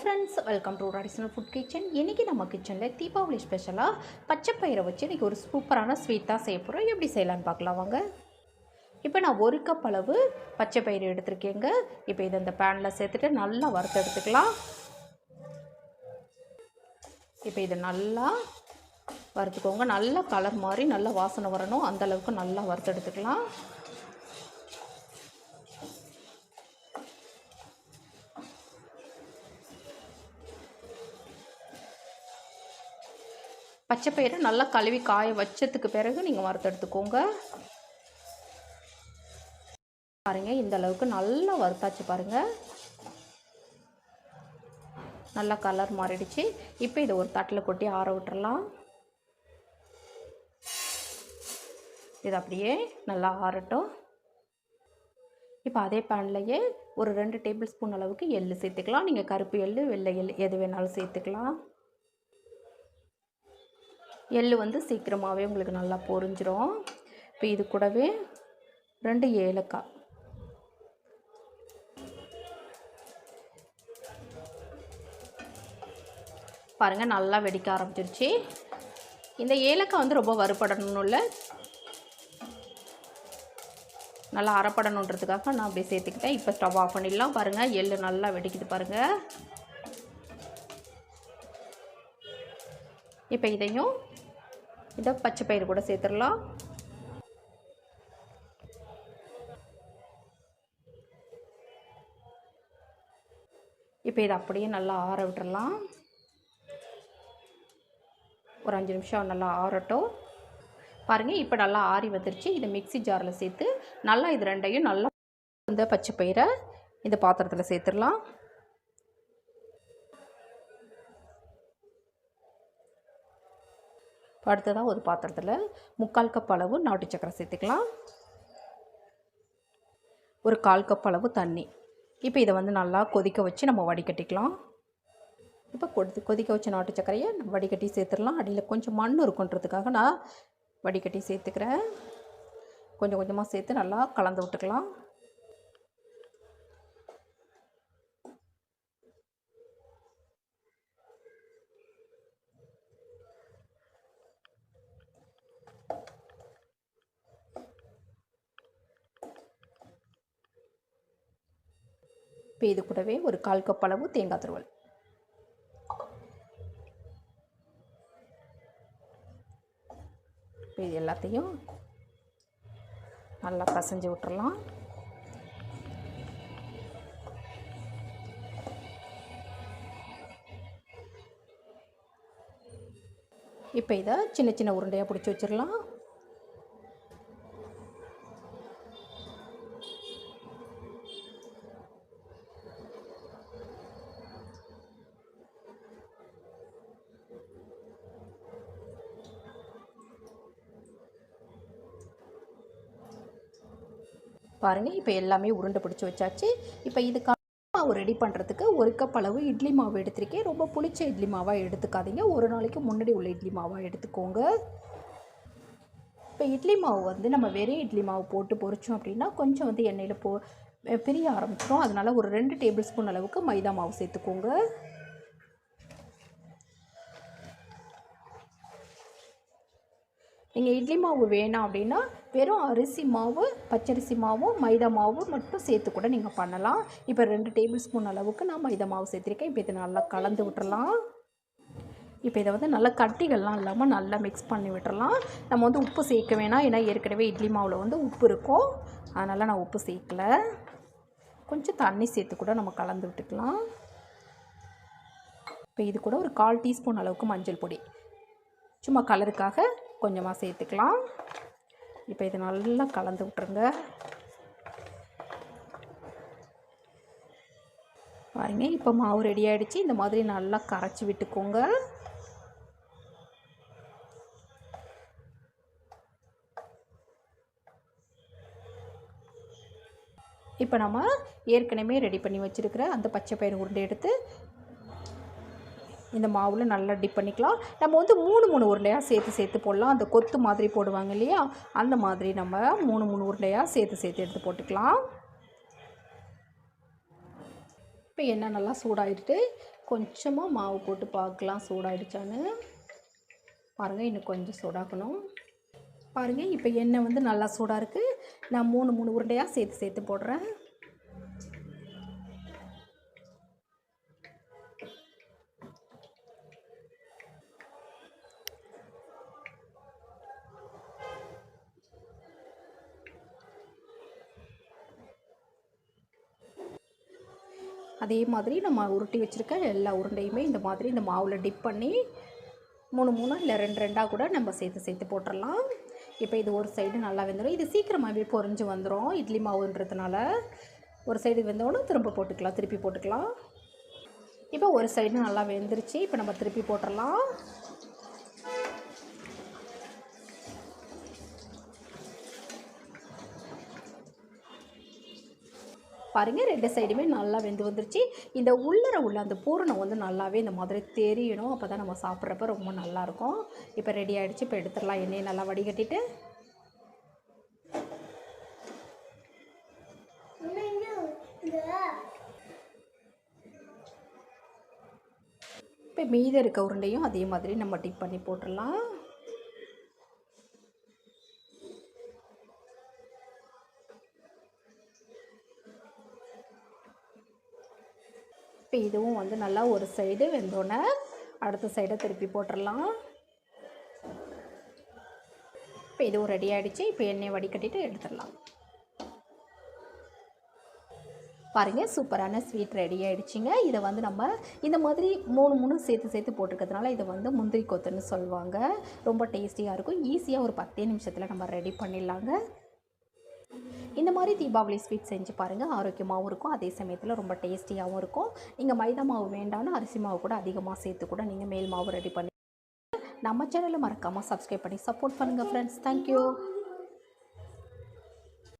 Friends welcome to traditional food kitchen இன்றைக்கி நம்ம கிச்சனில் தீபாவளி ஸ்பெஷலாக பச்சை பயிரை வச்சு இன்றைக்கி ஒரு சூப்பரான ஸ்வீட் தான் செய்ய போகிறோம் எப்படி செய்யலான்னு பார்க்கலாம் வாங்க. இப்போ நான் ஒரு கப் அளவு பச்சை பயிறு எடுத்திருக்கேங்க. இப்போ இதை இந்த பேனில் சேர்த்துட்டு நல்லா வறுத்து எடுத்துக்கலாம். இப்போ இதை நல்லா வறுத்துக்கோங்க. நல்லா கலர் மாதிரி நல்லா வாசனை வரணும். அந்தளவுக்கு நல்லா வறுத்து எடுத்துக்கலாம். பச்சை பயிரை நல்லா கழுவி காய வச்சதுக்கு பிறகு நீங்கள் வறுத்தெடுத்துக்கோங்க பாருங்கள் இந்த அளவுக்கு நல்லா வறுத்தாச்சு பாருங்கள் நல்லா கலர் மாறிடுச்சு. இப்போ இதை ஒரு தட்டில் கொட்டி ஆற விட்டுறலாம். இது அப்படியே நல்லா ஆறட்டும். இப்போ அதே பேன்லையே ஒரு ரெண்டு டேபிள் ஸ்பூன் அளவுக்கு எள் சேர்த்துக்கலாம். நீங்கள் கருப்பு எள்ளு வெள்ளை எள் எது வேணாலும் சேர்த்துக்கலாம். எள் வந்து சீக்கிரமாகவே உங்களுக்கு நல்லா பொரிஞ்சிரும். இப்போ இது கூடவே ரெண்டு ஏலக்காய். பாருங்கள் நல்லா வெடிக்க ஆரம்பிச்சிருச்சு. இந்த ஏலக்காய் வந்து ரொம்ப வறுபடணும் இல்லை. நல்லா அரைப்படணுன்றதுக்காக நான் அப்படியே சேர்த்துக்கிட்டேன். இப்போ ஸ்டவ் ஆஃப் பண்ணிடலாம். பாருங்கள் எள்ளு நல்லா வெடிக்குது பாருங்கள் இப்போ இதையும் இதை பச்சை பயிறு கூட சேர்த்துடலாம். இப்போ இதை அப்படியே நல்லா ஆற விட்டுறலாம். ஒரு அஞ்சு நிமிஷம் நல்லா ஆறட்டும். பாருங்கள் இப்போ நல்லா ஆறி வந்துருச்சு. இதை மிக்ஸி ஜாரில் சேர்த்து நல்லா இது ரெண்டையும் நல்லா இந்த பச்சை பயிரை இந்த பாத்திரத்தில் சேர்த்துடலாம். அடுத்ததாக ஒரு பாத்திரத்தில் முக்கால் கப் அளவு நாட்டு சக்கரை சேர்த்துக்கலாம். ஒரு கால் கப் அளவு தண்ணி. இப்போ இதை வந்து நல்லா கொதிக்க வச்சு நம்ம வடிகட்டிக்கலாம். இப்போ கொதி கொதிக்க வச்ச நாட்டு சர்க்கரையை வடிகட்டி சேர்த்துடலாம். அடியில் கொஞ்சம் மண் இருக்குன்றதுக்காக நான் வடிகட்டி சேர்த்துக்கிறேன். கொஞ்சம் கொஞ்சமாக சேர்த்து நல்லா கலந்து விட்டுக்கலாம். இப்போ இது கூடவே ஒரு கால் கப் அளவு தேங்காய் துருவல். இப்போ இது எல்லாத்தையும் நல்லா பசைஞ்சு விட்டுறலாம். இப்போ இதை சின்ன சின்ன உருண்டையாக பிடிச்சி வச்சிடலாம் பாருங்கள் இப்போ எல்லாமே உருண்டை பிடிச்சி வச்சாச்சு. இப்போ இதுக்காக மாவு ரெடி பண்ணுறதுக்கு ஒரு கப் அளவு இட்லி மாவு எடுத்திருக்கேன். ரொம்ப புளிச்ச இட்லி மாவாக எடுத்துக்காதீங்க. ஒரு நாளைக்கு முன்னாடி உள்ள இட்லி மாவாக எடுத்துக்கோங்க. இப்போ இட்லி மாவு வந்து நம்ம வெறும் இட்லி மாவு போட்டு பொரிச்சோம் அப்படின்னா கொஞ்சம் வந்து எண்ணெயில் போ பிரிய ஆரம்பிச்சிடும் அதனால் ஒரு ரெண்டு டேபிள் ஸ்பூன் அளவுக்கு மைதா மாவு சேர்த்துக்கோங்க. நீங்கள் இட்லி மாவு வேணாம் அப்படின்னா வெறும் அரிசி மாவு பச்சரிசி மாவும் மைதா மாவு மட்டும் சேர்த்து கூட நீங்கள் பண்ணலாம். இப்போ ரெண்டு டேபிள் ஸ்பூன் அளவுக்கு நான் மைதா மாவு சேர்த்துருக்கேன். இப்போ இதை நல்லா கலந்து விட்டுறலாம். இப்போ இதை வந்து நல்லா கட்டிகள்லாம் இல்லாமல் நல்லா மிக்ஸ் பண்ணி விட்டுறலாம். நம்ம வந்து உப்பு சேர்க்க வேணாம். ஏன்னா ஏற்கனவே இட்லி மாவில் வந்து உப்பு இருக்கும். அதனால் நான் உப்பு சேர்க்கல. கொஞ்சம் தண்ணி சேர்த்து கூட நம்ம கலந்து விட்டுக்கலாம். இப்போ இது கூட ஒரு கால் டீஸ்பூன் அளவுக்கு மஞ்சள் பொடி. சும்மா கலருக்காக கொஞ்சமாக சேர்த்துக்கலாம். இப்போ இதை நல்லா கலந்து விட்ருங்க பாருங்க இப்போ மாவு ரெடி ஆகிடுச்சு இந்த மாதிரி நல்லா கரைச்சி விட்டுக்கோங்க. இப்போ நம்ம ஏற்கனவே ரெடி பண்ணி வச்சுருக்கிற அந்த பச்சை பயிறு உருண்டை எடுத்து இந்த மாவில் நல்லா டிப் பண்ணிக்கலாம். நம்ம வந்து மூணு மூணு உருண்டையாக சேர்த்து சேர்த்து போடலாம். அந்த கொத்து மாதிரி போடுவாங்க இல்லையா? அந்த மாதிரி நம்ம மூணு மூணு உருண்டையாக சேர்த்து சேர்த்து எடுத்து போட்டுக்கலாம். இப்போ எண்ணெய் நல்லா சூடாகிட்டு கொஞ்சமாக மாவு போட்டு பார்க்கலாம். சூடாயிடுச்சான்னு. பாருங்கள் இன்னும் கொஞ்சம் சூடாக்கணும் பாருங்கள் இப்போ எண்ணெய் வந்து நல்லா சூடாக இருக்குது நான் மூணு மூணு உருண்டையாக சேர்த்து சேர்த்து போடுறேன். அதே மாதிரி நம்ம உருட்டி வச்சுருக்க எல்லா உருண்டையுமே இந்த மாதிரி இந்த மாவில் டிப் பண்ணி மூணு மூணு இல்லை ரெண்டு ரெண்டாக கூட நம்ம சேர்த்து சேர்த்து போட்டுடலாம் இப்போ இது ஒரு சைடு நல்லா வெந்துடும் இது சீக்கிரமாகவே பொறிஞ்சு வந்துடும் இட்லி மாவுன்றதுனால ஒரு சைடு வெந்தோடனே திரும்ப போட்டுக்கலாம். திருப்பி போட்டுக்கலாம். இப்போ ஒரு சைடு நல்லா வெந்துருச்சு. இப்போ நம்ம திருப்பி போட்டுடலாம் பாருங்கள் ரெண்டு சைடுமே நல்லா வெந்து வந்துருச்சு. இந்த உள்ளர உள்ள அந்த பூரணம் வந்து நல்லாவே இந்த மாதிரி தெரியணும். அப்போ தான் நம்ம சாப்பிட்றப்ப ரொம்ப நல்லாயிருக்கும். இப்போ ரெடி ஆகிடுச்சு இப்போ எடுத்துடலாம். எண்ணெயை நல்லா வடிகட்டிட்டு. இப்போ மீதம் இருக்க உருண்டையும் அதே மாதிரி நம்ம டிப் பண்ணி போட்டுடலாம். இதுவும் வந்து நல்லா ஒரு சைடு வெந்தோடனே அடுத்த சைடை திருப்பி போட்டுடலாம் இப்போ இதுவும் ரெடி ஆகிடுச்சு இப்போ எண்ணெயை வடிகட்டிட்டு எடுத்துடலாம். பாருங்கள் சூப்பரான ஸ்வீட் ரெடி ஆகிடுச்சிங்க இதை வந்து நம்ம இந்த மாதிரி மூணு மூணு சேர்த்து சேர்த்து போட்டுக்கிறதுனால இதை வந்து முந்திரி கொத்துன்னு சொல்லுவாங்க. ரொம்ப டேஸ்டியாக இருக்கும். ஈஸியாக ஒரு பத்தே நிமிஷத்தில் நம்ம ரெடி பண்ணிடலாங்க. இந்த மாதிரி தீபாவளி ஸ்வீட் செஞ்சு பாருங்கள் ஆரோக்கியமாகவும் இருக்கும். அதே சமயத்தில் ரொம்ப டேஸ்டியாகவும் இருக்கும். நீங்கள் மைதா மாவு வேண்டாம்னு அரிசி மாவு கூட அதிகமாக சேர்த்து கூட நீங்கள் மேல் மாவு ரெடி பண்ணி நம்ம சேனலை மறக்காமல் சப்ஸ்கிரைப் பண்ணி சப்போர்ட் பண்ணுங்கள் ஃப்ரெண்ட்ஸ் தேங்க்யூ